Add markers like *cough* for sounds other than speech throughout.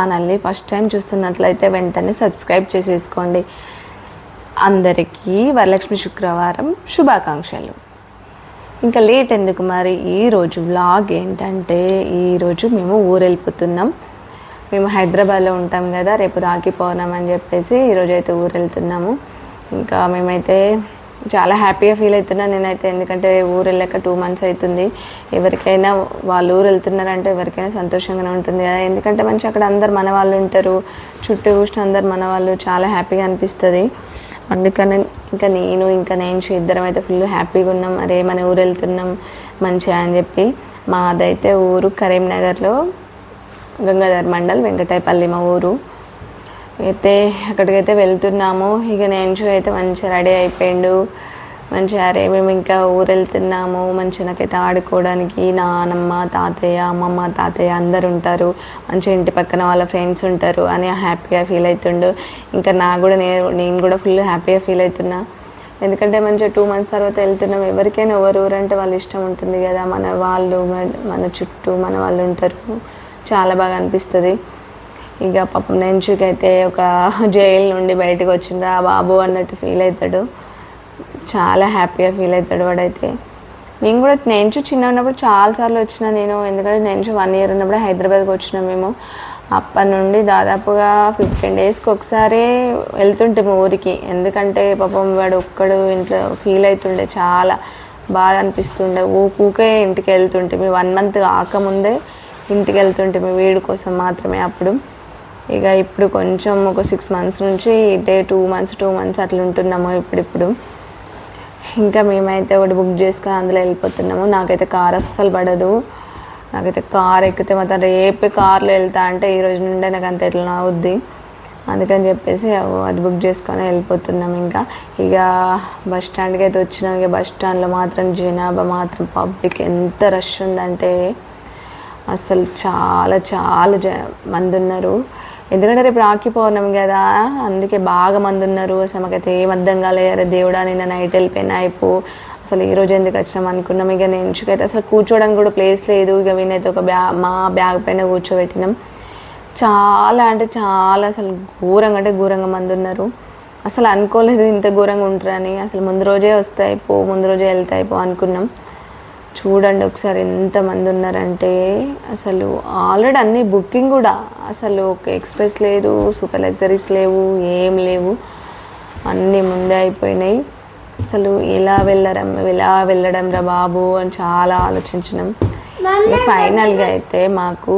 ఛానల్ని first time చూస్తున్నట్లయితే వెంటనే సబ్స్క్రైబ్ చేసేసుకోండి. అందరికీ వరలక్ష్మి శుక్రవారం శుభాకాంక్షలు. ఇంకా లేట్ ఎందుకు మరి? ఈరోజు వ్లాగ్ ఏంటంటే ఈరోజు మేము ఊరు వెళ్ళిపోతున్నాం మేము హైదరాబాద్లో ఉంటాం కదా రేపు రాఖీ పౌర్ణమి అని చెప్పేసి ఈరోజు అయితే ఊరు వెళ్తున్నాము ఇంకా మేమైతే చాలా హ్యాపీగా ఫీల్ అవుతున్నాను నేనైతే. ఎందుకంటే ఊరు వెళ్ళాక టూ మంత్స్ అవుతుంది. ఎవరికైనా వాళ్ళు ఊరు వెళ్తున్నారంటే ఎవరికైనా సంతోషంగానే ఉంటుంది కదా. ఎందుకంటే మంచి అక్కడ అందరు మన వాళ్ళు ఉంటారు. చుట్టూ కూర్చుని అందరు మన వాళ్ళు చాలా హ్యాపీగా అనిపిస్తుంది. అందుకని ఇంకా నేను ఇంకా నేను ఇద్దరం అయితే ఫుల్ హ్యాపీగా ఉన్నాం. అరే మన ఊరు వెళ్తున్నాం మంచిగా అని చెప్పి. మాదైతే ఊరు కరీంనగర్లో గంగాధర్ మండల్ వెంకటాయపల్లి మా ఊరు. అయితే అక్కడికైతే వెళ్తున్నాము. ఇక నేను అయితే మంచిగా రెడీ అయిపోయిండు. మంచిగా అరే మేము ఇంకా ఊరు వెళ్తున్నాము మంచిగా నాకైతే ఆడుకోవడానికి నానమ్మ తాతయ్య అమ్మమ్మ తాతయ్య అందరు ఉంటారు. మంచిగా ఇంటి పక్కన వాళ్ళ ఫ్రెండ్స్ ఉంటారు అని హ్యాపీగా ఫీల్ అవుతుండు ఇంకా నా కూడా నేను నేను కూడా ఫుల్ హ్యాపీగా ఫీల్ అవుతున్నా ఎందుకంటే మంచిగా టూ మంత్స్ తర్వాత వెళ్తున్నాం. ఎవరికైనా ఎవరు ఊరంటే వాళ్ళ ఇష్టం ఉంటుంది కదా. మన వాళ్ళు మన- మన చుట్టూ మన వాళ్ళు ఉంటారు. చాలా బాగా అనిపిస్తుంది. ఇక పాపం నెంచుకి అయితే ఒక జైలు నుండి బయటకు వచ్చిండ్రా బాబు అన్నట్టు ఫీల్ అవుతాడు. చాలా హ్యాపీగా ఫీల్ అవుతాడు వాడైతే. మేము కూడా నెంచు చిన్న ఉన్నప్పుడు చాలాసార్లు వచ్చిన నేను. ఎందుకంటే నెంచు వన్ ఇయర్ ఉన్నప్పుడు హైదరాబాద్కి వచ్చినాం మేము. అప్పటి నుండి దాదాపుగా ఫిఫ్టీన్ డేస్కి ఒకసారి వెళ్తుంటాము ఊరికి. ఎందుకంటే పాపం వాడు ఒక్కడు ఇంట్లో ఫీల్ అవుతుండే. చాలా బాధ అనిపిస్తుండే. ఊకే ఇంటికి వెళ్తుంటే మీ వన్ మంత్ కాకముందే ఇంటికి వెళ్తుంటే మీ వీడి కోసం మాత్రమే అప్పుడు. ఇక ఇప్పుడు కొంచెం ఒక సిక్స్ మంత్స్ నుంచి day two months two months అట్లా ఉంటున్నాము ఇప్పుడిప్పుడు. ఇంకా మేమైతే ఒకటి బుక్ చేసుకొని అందులో వెళ్ళిపోతున్నాము. నాకైతే కార్ అస్సలు పడదు. నాకైతే కార్ ఎక్కితే మాత్రం రేపే కార్లో వెళ్తా అంటే ఈ రోజు నుండే నాకు అంత ఎట్లా అవుద్ది అందుకని చెప్పేసి అది బుక్ చేసుకొని వెళ్ళిపోతున్నాం ఇంకా. ఇక బస్ స్టాండ్కి అయితే వచ్చినాం. ఇక బస్ స్టాండ్లో మాత్రం జనాభా మాత్రం పబ్లిక్ ఎంత రష్ ఉందంటే అసలు చాలా చాలా జ మంది ఉన్నారు. ఎందుకంటే రేపు రాఖీ పౌర్ణమి కదా అందుకే బాగా మంది ఉన్నారు. అసలు మాకైతే ఏం అర్థం కాలేదు దేవుడా నిన్న నైట్ వెళ్ళిపోయినా అయిపో. అసలు ఈ రోజు ఎందుకు వచ్చినాం అనుకున్నాం. ఇక నేను అయితే అసలు కూర్చోడానికి కూడా ప్లేస్ లేదు. ఇక వీనైతే ఒక బ్యా మా బ్యాగ్ పైన కూర్చోబెట్టినాం. చాలా అంటే చాలా అసలు ఘోరంగా అంటే ఘోరంగా మంది ఉన్నారు. అసలు అనుకోలేదు ఇంత ఘోరంగా ఉంటారని. అసలు ముందు రోజే వస్తాయి పో ముందు రోజే వెళ్తాయి పో అనుకున్నాం. చూడండి ఒకసారి ఎంతమంది ఉన్నారంటే అసలు ఆల్రెడీ అన్ని బుకింగ్ కూడా. అసలు ఒక ఎక్స్ప్రెస్ లేదు సూపర్ లగ్జరీస్ లేవు ఏం లేవు. అన్నీ ముందే అయిపోయినాయి. అసలు ఎలా వెళ్ళడం ఎలా వెళ్ళడం రా బాబు అని చాలా ఆలోచించినాం. ఫైనల్గా అయితే మాకు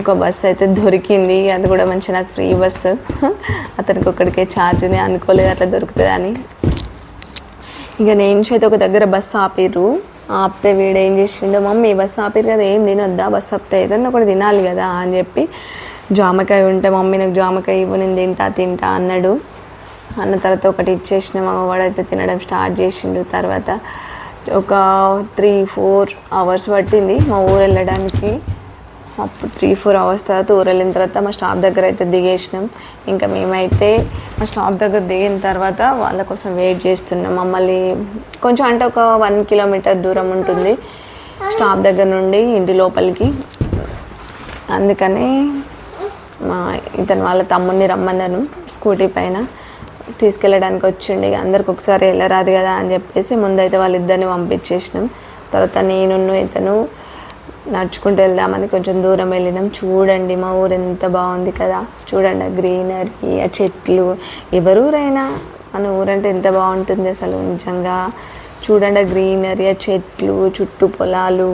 ఒక బస్సు అయితే దొరికింది. అది కూడా మంచి నాకు ఫ్రీ బస్సు *laughs* అతనికి ఒక్కడికే ఛార్జ్ని అనుకోలేదు అట్లా దొరుకుతుంది అని ఇక నేను చేతి ఒక దగ్గర బస్సు ఆపిర్రు. ఆపితే వీడు ఏం చేసిండు మమ్మీ బస్సు ఆపిరు కదా ఏం తినొద్దా? బస్సు ఆపితే ఏదన్నా ఒకటి తినాలి కదా అని చెప్పి జామకాయ ఉంటే మమ్మీ నాకు జామకాయ ఇవ్వు నేను తింటా తింటా అన్నాడు. అన్న తర్వాత ఒకటి ఇచ్చేసిన అయితే తినడం స్టార్ట్ చేసిండు. తర్వాత ఒక త్రీ ఫోర్ అవర్స్ పట్టింది మా ఊరు వెళ్ళడానికి. అప్పుడు త్రీ ఫోర్ అవర్స్ తర్వాత ఊరెళ్ళిన తర్వాత మా స్టాప్ దగ్గర అయితే దిగేసినాం. ఇంకా మేమైతే మా స్టాప్ దగ్గర దిగిన తర్వాత వాళ్ళ కోసం వెయిట్ చేస్తున్నాం. మమ్మల్ని కొంచెం అంటే ఒక వన్ కిలోమీటర్ దూరం ఉంటుంది. స్టాప్ దగ్గర నుండి ఇంటి లోపలికి. అందుకని మా ఇతను వాళ్ళ తమ్ముడిని రమ్మన్నాను స్కూటీ పైన. తీసుకెళ్ళడానికి వచ్చిండి. ఇక అందరికి ఒకసారి వెళ్ళరాదు కదా అని చెప్పేసి ముందైతే వాళ్ళిద్దరిని పంపించేసినాం. తర్వాత నేను ఇతను నడుచుకుంటూ వెళ్దామని కొంచెం దూరం వెళ్ళినాం. చూడండి మా ఊరు ఎంత బాగుంది కదా. చూడండి ఆ గ్రీనరీ ఆ చెట్లు. ఎవరూరైనా మన ఊరంటే ఎంత బాగుంటుంది అసలు నిజంగా. చూడండి ఆ గ్రీనరీ ఆ చెట్లు చుట్టూ పొలాలు.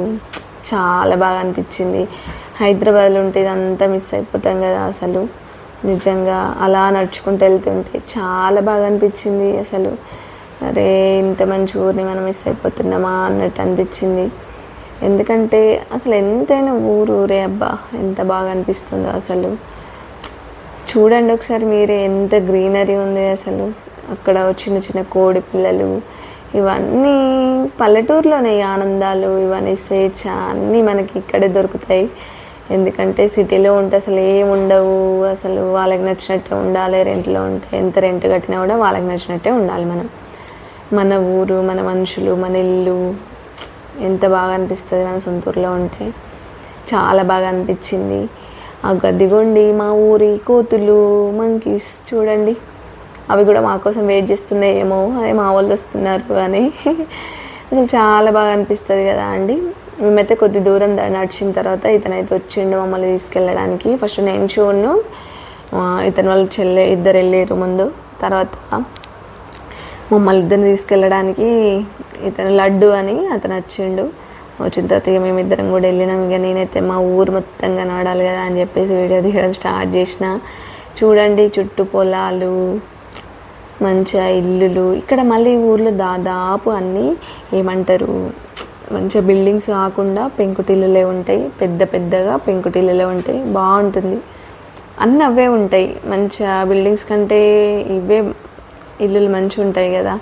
చాలా బాగా అనిపించింది. హైదరాబాద్లో ఉంటే ఇదంతా మిస్ అయిపోతాం కదా అసలు. నిజంగా అలా నడుచుకుంటూ వెళ్తుంటే చాలా బాగా అనిపించింది అసలు. అరే ఇంత మంచి ఊరిని మనం మిస్ అయిపోతున్నామా అన్నట్టు అనిపించింది. ఎందుకంటే అసలు ఎంతైనా ఊరు ఊరే అబ్బా ఎంత బాగా అనిపిస్తుందో అసలు. చూడండి ఒకసారి మీరే ఎంత గ్రీనరీ ఉంది అసలు. అక్కడ చిన్న చిన్న కోడి పిల్లలు ఇవన్నీ పల్లెటూరులోనే ఆనందాలు ఇవన్నీ స్వేచ్ఛ అన్నీ మనకి ఇక్కడే దొరుకుతాయి. ఎందుకంటే సిటీలో ఉంటే అసలు ఏం ఉండవు. అసలు వాళ్ళకి నచ్చినట్టే ఉండాలి రెంట్లో ఉంటే ఎంత రెంట్ కట్టినా కూడా వాళ్ళకి నచ్చినట్టే ఉండాలి మనం. మన ఊరు మన మనుషులు మన ఇల్లు ఎంత బాగా అనిపిస్తుంది మన సొంత ఊర్లో ఉంటే. చాలా బాగా అనిపించింది. ఆ గదిగోండి మా ఊరి కోతులు మంకీస్ చూడండి. అవి కూడా మా కోసం వెయిట్ చేస్తున్నాయేమో అదే మా వాళ్ళు వస్తున్నారు అని. అసలు చాలా బాగా అనిపిస్తుంది కదా అండి. మేమైతే కొద్ది దూరం నడిచిన తర్వాత ఇతనైతే వచ్చిండు మమ్మల్ని తీసుకెళ్ళడానికి. ఫస్ట్ నేను చూడను. ఇతను వాళ్ళ చెల్లె ఇద్దరు వెళ్ళారు ముందు. తర్వాత మమ్మల్ని ఇద్దరిని తీసుకెళ్ళడానికి ఇతను లడ్డు అని అతను వచ్చిండు. వచ్చిన తర్వాత ఇక మేమిద్దరం కూడా వెళ్ళినాం. ఇక నేనైతే మా ఊరు మొత్తం కనబడాలి కదా అని చెప్పేసి వీడియో తీయడం స్టార్ట్ చేసిన. చూడండి చుట్టూ పొలాలు మంచిగా ఇల్లులు. ఇక్కడ మళ్ళీ ఊర్లో దాదాపు అన్నీ ఏమంటారు మంచిగా బిల్డింగ్స్ కాకుండా పెంకుటిల్లులే ఉంటాయి. పెద్ద పెద్దగా పెంకుటిల్లులే ఉంటాయి. బాగుంటుంది. అన్నీ అవే ఉంటాయి. మంచిగా బిల్డింగ్స్ కంటే ఇవే ఇల్లులు మంచిగా ఉంటాయి కదా.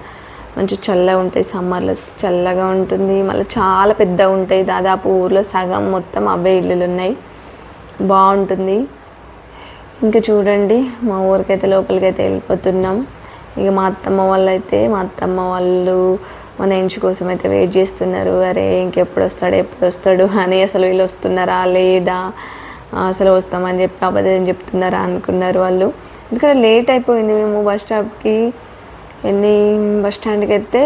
మంచి చల్లగా ఉంటాయి సమ్మర్లో చల్లగా ఉంటుంది. మళ్ళీ చాలా పెద్దగా ఉంటాయి. దాదాపు ఊర్లో సగం మొత్తం అవే ఇల్లులు ఉన్నాయి. బాగుంటుంది. ఇంకా చూడండి మా ఊరికైతే లోపలికైతే వెళ్ళిపోతున్నాం. ఇక మా అత్తమ్మ వాళ్ళు అయితే మా అత్తమ్మ వాళ్ళు మన ఇంచు కోసం అయితే వెయిట్ చేస్తున్నారు. అరే ఇంకెప్పుడు వస్తాడు ఎప్పుడు వస్తాడు అని అసలు వీళ్ళు వస్తున్నారా లేదా? అసలు వస్తామని చెప్పి అబద్ధం చెప్తున్నారా అనుకున్నారు వాళ్ళు. ఎందుకంటే లేట్ అయిపోయింది మేము బస్ స్టాప్కి. ఎన్ని బస్ స్టాండ్కి అయితే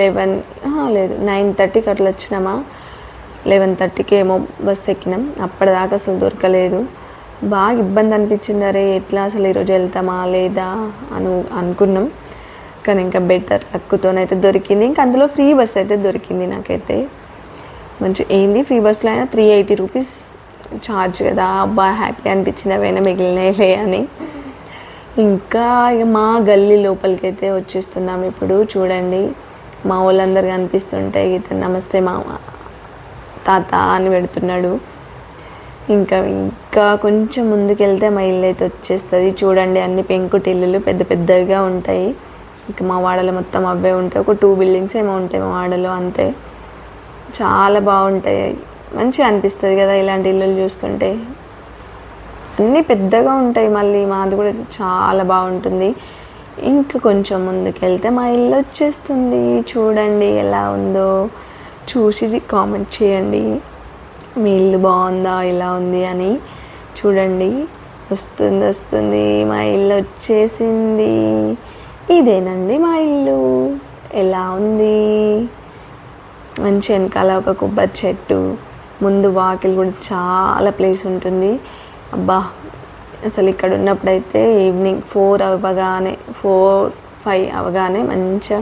లెవెన్ లేదు నైన్ థర్టీకి అట్లా వచ్చినామా? లెవెన్ థర్టీకి ఏమో బస్ ఎక్కినాం. అప్పటిదాకా అసలు దొరకలేదు. బాగా ఇబ్బంది అనిపించింది అరే ఎట్లా అసలు ఈరోజు వెళ్తామా లేదా అను అనుకున్నాం. కానీ ఇంకా బెటర్ లక్కుతోనైతే దొరికింది. ఇంకా అందులో ఫ్రీ బస్ అయితే దొరికింది నాకైతే. మంచి ఏంది? ఫ్రీ బస్లో అయినా త్రీ ఎయిటీ రూపీస్ ఛార్జ్ కదా అబ్బా హ్యాపీ అనిపించింది అవైనా మిగిలినలే అని. ఇంకా ఇక మా గల్లీ లోపలికి అయితే వచ్చేస్తున్నాం ఇప్పుడు చూడండి. మా వాళ్ళందరూ కనిపిస్తుంటే ఇతను నమస్తే మామ తాత అని పెడుతున్నాడు. ఇంకా ఇంకా కొంచెం ముందుకెళ్తే మా ఇల్లు అయితే వచ్చేస్తుంది. చూడండి అన్ని పెంకుటిల్లులు పెద్ద పెద్దవిగా ఉంటాయి. ఇంకా మా వాడలో మొత్తం అవే ఉంటాయి. ఒక టూ బిల్డింగ్స్ ఏమో ఉంటాయి మా వాడలో అంతే. చాలా బాగుంటాయి. మంచిగా అనిపిస్తుంది కదా ఇలాంటి ఇల్లులు చూస్తుంటే. అన్నీ పెద్దగా ఉంటాయి మళ్ళీ మాది కూడా చాలా బాగుంటుంది. ఇంకా కొంచెం ముందుకెళ్తే మా ఇల్లు వచ్చేస్తుంది. చూడండి ఎలా ఉందో. చూసి కామెంట్ చేయండి. మీ ఇల్లు బాగుందా ఇలా ఉంది అని చూడండి. వస్తుంది వస్తుంది. మా ఇల్లు వచ్చేసింది. ఇదేనండి మా ఇల్లు. ఎలా ఉంది? మంచి వెనకాల ఒక కొబ్బరి చెట్టు. ముందు వాకిలి కూడా చాలా ప్లేస్ ఉంటుంది. అబ్బా అసలు ఇక్కడ ఉన్నప్పుడైతే ఈవినింగ్ ఫోర్ అవ్వగానే ఫోర్ ఫైవ్ అవగానే మంచిగా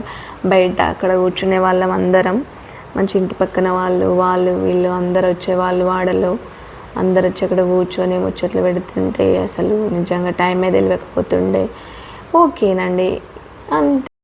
బయట అక్కడ కూర్చునే వాళ్ళం అందరం. మంచి ఇంటి పక్కన వాళ్ళు వాళ్ళు వీళ్ళు అందరు వచ్చేవాళ్ళు వాడలో. అందరు వచ్చి అక్కడ కూర్చొని ముచ్చట్లు పెడుతుంటే అసలు నిజంగా టైమే తెలియకపోతుండే. ఓకేనండి అంత.